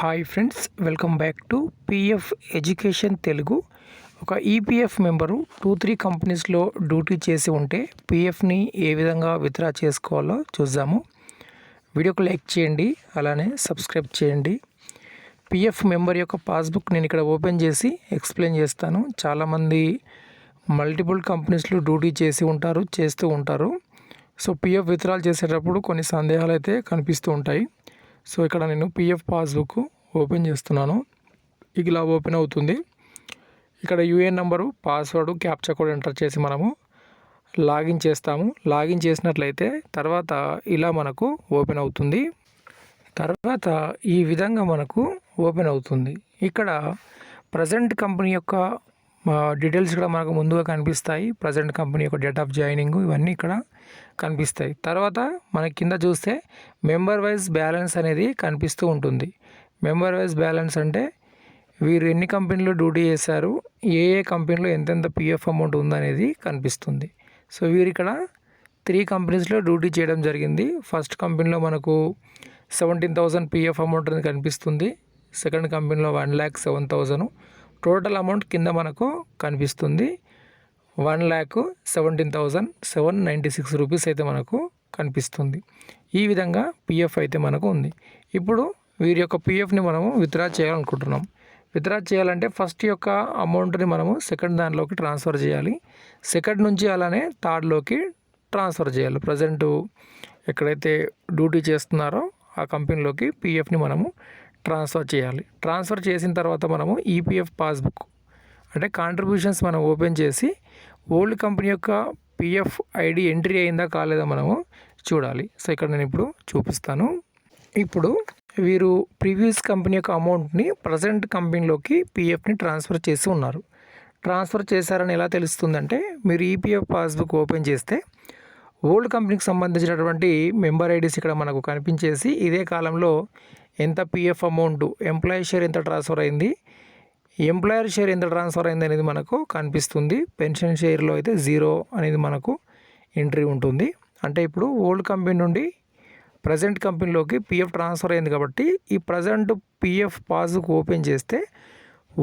Hi friends welcome back to PF education Telugu. ఒక EPF member two three కంపెనీస్లో duty చేసి ఉంటే పిఎఫ్ని ఏ విధంగా విత్డ్రా చేసుకోవాలో చూద్దాము. వీడియోకు లైక్ చేయండి అలానే సబ్స్క్రైబ్ చేయండి. పిఎఫ్ మెంబర్ యొక్క పాస్బుక్ నేను ఇక్కడ ఓపెన్ చేసి ఎక్స్ప్లెయిన్ చేస్తాను. చాలామంది మల్టిపుల్ కంపెనీస్లో డ్యూటీ చేసి ఉంటారు చేస్తూ ఉంటారు. సో పిఎఫ్ విత్డ్రాల్ చేసేటప్పుడు కొన్ని సందేహాలు అయితే కనిపిస్తూ ఉంటాయి. సో ఇక్కడ నేను పిఎఫ్ పాస్బుక్ ఓపెన్ చేస్తున్నాను. ఇలా ఓపెన్ అవుతుంది. ఇక్కడ UAN number password captcha code enter చేసి మనము లాగిన్ చేస్తాము. లాగిన్ చేసినట్లయితే తర్వాత ఇలా మనకు ఓపెన్ అవుతుంది. తర్వాత ఈ విధంగా మనకు ఓపెన్ అవుతుంది. ఇక్కడ ప్రజెంట్ కంపెనీ యొక్క డీటెయిల్స్ కూడా మనకు ముందుగా కనిపిస్తాయి. ప్రజెంట్ కంపెనీ యొక్క డేట్ ఆఫ్ జాయినింగ్ ఇవన్నీ ఇక్కడ కనిపిస్తాయి. తర్వాత మన కింద చూస్తే మెంబర్ వైజ్ బ్యాలెన్స్ అనేది కనిపిస్తూ ఉంటుంది. మెంబర్ వైజ్ బ్యాలెన్స్ అంటే వీరు ఎన్ని కంపెనీలు డ్యూటీ చేశారు ఏ ఏ కంపెనీలో ఎంతెంత పిఎఫ్ అమౌంట్ ఉందనేది కనిపిస్తుంది. సో వీరు ఇక్కడ త్రీ కంపెనీస్లో డ్యూటీ చేయడం జరిగింది. ఫస్ట్ కంపెనీలో మనకు సెవెంటీన్ థౌసండ్ పిఎఫ్ అమౌంట్ అనేది కనిపిస్తుంది. సెకండ్ కంపెనీలో one lakh seven thousand. Total amount కింద మనకు కనిపిస్తుంది. One lakh seventeen thousand seven ninety six rupees అయితే మనకు కనిపిస్తుంది. ఈ విధంగా పిఎఫ్ అయితే మనకు ఉంది. ఇప్పుడు వీరి యొక్క పిఎఫ్ని మనము విత్డ్రా చేయాలనుకుంటున్నాం. విత్డ్రా చేయాలంటే ఫస్ట్ యొక్క అమౌంట్ని మనము సెకండ్ దానిలోకి ట్రాన్స్ఫర్ చేయాలి. సెకండ్ నుంచి అలానే థర్డ్లోకి ట్రాన్స్ఫర్ చేయాలి. ప్రజెంట్ ఎక్కడైతే డ్యూటీ చేస్తున్నారో ఆ కంపెనీలోకి పిఎఫ్ని మనము ట్రాన్స్ఫర్ చేయాలి. ట్రాన్స్ఫర్ చేసిన తర్వాత మనము ఈపీఎఫ్ పాస్బుక్ అంటే కాంట్రిబ్యూషన్స్ మనం ఓపెన్ చేసి ఓల్డ్ కంపెనీ యొక్క పిఎఫ్ ఐడి ఎంట్రీ అయిందా కాలేదా మనము చూడాలి. సో ఇక్కడ నేను ఇప్పుడు చూపిస్తాను. ఇప్పుడు వీరు ప్రీవియస్ కంపెనీ యొక్క అమౌంట్ని ప్రజెంట్ కంపెనీలోకి పిఎఫ్ని ట్రాన్స్ఫర్ చేసి ఉన్నారు. ట్రాన్స్ఫర్ చేశారని ఎలా తెలుస్తుందంటే మీరు ఈపీఎఫ్ పాస్బుక్ ఓపెన్ చేస్తే ఓల్డ్ కంపెనీకి సంబంధించినటువంటి మెంబర్ ఐడీస్ ఇక్కడ మనకు కనిపించేసి ఇదే కాలంలో ఎంత పిఎఫ్ అమౌంట్ ఎంప్లాయీ షేర్ ఎంత ట్రాన్స్ఫర్ అయింది ఎంప్లాయర్ షేర్ ఎంత ట్రాన్స్ఫర్ అయింది అనేది మనకు కనిపిస్తుంది. పెన్షన్ షేర్లో అయితే జీరో అనేది మనకు ఎంట్రీ ఉంటుంది. అంటే ఇప్పుడు ఓల్డ్ కంపెనీ నుండి ప్రజెంట్ కంపెనీలోకి పిఎఫ్ ట్రాన్స్ఫర్ అయింది కాబట్టి ఈ ప్రజెంట్ పిఎఫ్ పాస్బుక్ ఓపెన్ చేస్తే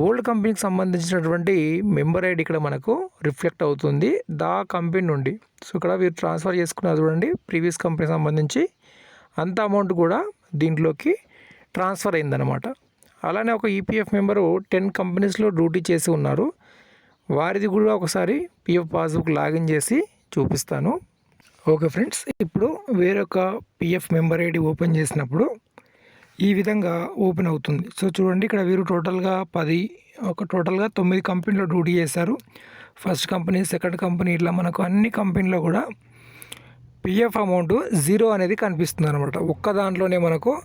ఓల్డ్ కంపెనీకి సంబంధించినటువంటి మెంబర్ ఐడి ఇక్కడ మనకు రిఫ్లెక్ట్ అవుతుంది. దా కంపెనీ నుండి. సో ఇక్కడ మీరు ట్రాన్స్ఫర్ చేసుకున్నారు చూడండి. ప్రీవియస్ కంపెనీకి సంబంధించి అంత అమౌంట్ కూడా దీంట్లోకి ట్రాన్స్ఫర్ అయిందనమాట అలానే ఒక ఈపీఎఫ్ మెంబరు టెన్ కంపెనీస్లో డ్యూటీ చేసి ఉన్నారు. వారిది కూడా ఒకసారి పిఎఫ్ పాస్బుక్ లాగిన్ చేసి చూపిస్తాను. ఓకే ఫ్రెండ్స్ ఇప్పుడు వేరొక పిఎఫ్ మెంబర్ ఐడి ఓపెన్ చేసినప్పుడు ఈ విధంగా ఓపెన్ అవుతుంది. సో చూడండి ఇక్కడ వీరు టోటల్గా పది ఒక టోటల్గా తొమ్మిది కంపెనీలో డ్యూటీ చేశారు. ఫస్ట్ కంపెనీ సెకండ్ కంపెనీ ఇట్లా మనకు అన్ని కంపెనీలో కూడా పిఎఫ్ అమౌంట్ జీరో అనేది కనిపిస్తుంది అనమాట ఒక్క దాంట్లోనే మనకు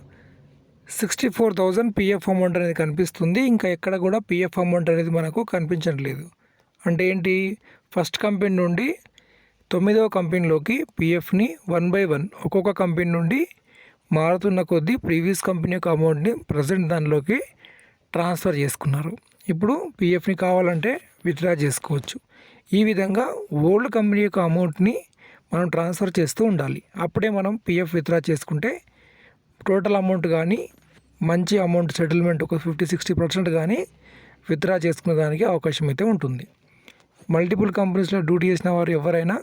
sixty four thousand PF amount అనేది కనిపిస్తుంది. ఇంకా ఎక్కడ కూడా పిఎఫ్ అమౌంట్ అనేది మనకు కనిపించట్లేదు. అంటే ఏంటి? ఫస్ట్ కంపెనీ నుండి తొమ్మిదవ కంపెనీలోకి పిఎఫ్ని వన్ బై వన్ ఒక్కొక్క కంపెనీ నుండి మారుతున్న కొద్దీ ప్రీవియస్ కంపెనీ యొక్క అమౌంట్ని ప్రజెంట్ దానిలోకి ట్రాన్స్ఫర్ చేసుకున్నారు. ఇప్పుడు పిఎఫ్ని కావాలంటే విత్డ్రా చేసుకోవచ్చు. ఈ విధంగా ఓల్డ్ కంపెనీ యొక్క అమౌంట్ని మనం ట్రాన్స్ఫర్ చేస్తూ ఉండాలి. అప్పుడే మనం పిఎఫ్ విత్డ్రా చేసుకుంటే టోటల్ అమౌంట్ కానీ మంచి అమౌంట్ సెటిల్మెంట్ ఒక ఫిఫ్టీ సిక్స్టీ పర్సెంట్ కానీ విత్డ్రా చేసుకునే దానికి అవకాశం అయితే ఉంటుంది. మల్టిపుల్ కంపెనీస్లో డ్యూటీ చేసిన వారు ఎవరైనా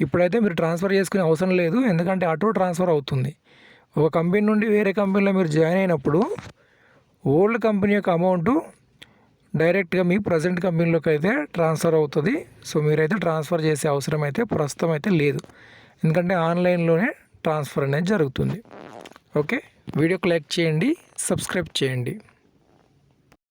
ఇప్పుడైతే మీరు ట్రాన్స్ఫర్ చేసుకునే అవసరం లేదు. ఎందుకంటే ఆటో ట్రాన్స్ఫర్ అవుతుంది. ఒక కంపెనీ నుండి వేరే కంపెనీలో మీరు జాయిన్ అయినప్పుడు ఓల్డ్ కంపెనీ యొక్క అమౌంట్ డైరెక్ట్గా మీ ప్రజెంట్ కంపెనీలోకి అయితే ట్రాన్స్ఫర్ అవుతుంది. సో మీరైతే ట్రాన్స్ఫర్ చేసే అవసరం అయితే ప్రస్తుతం అయితే లేదు. ఎందుకంటే ఆన్లైన్లోనే ట్రాన్స్ఫర్ అనేది జరుగుతుంది. ఓకే? వీడియోకి లైక్ చేయండి సబ్స్క్రైబ్ చేయండి.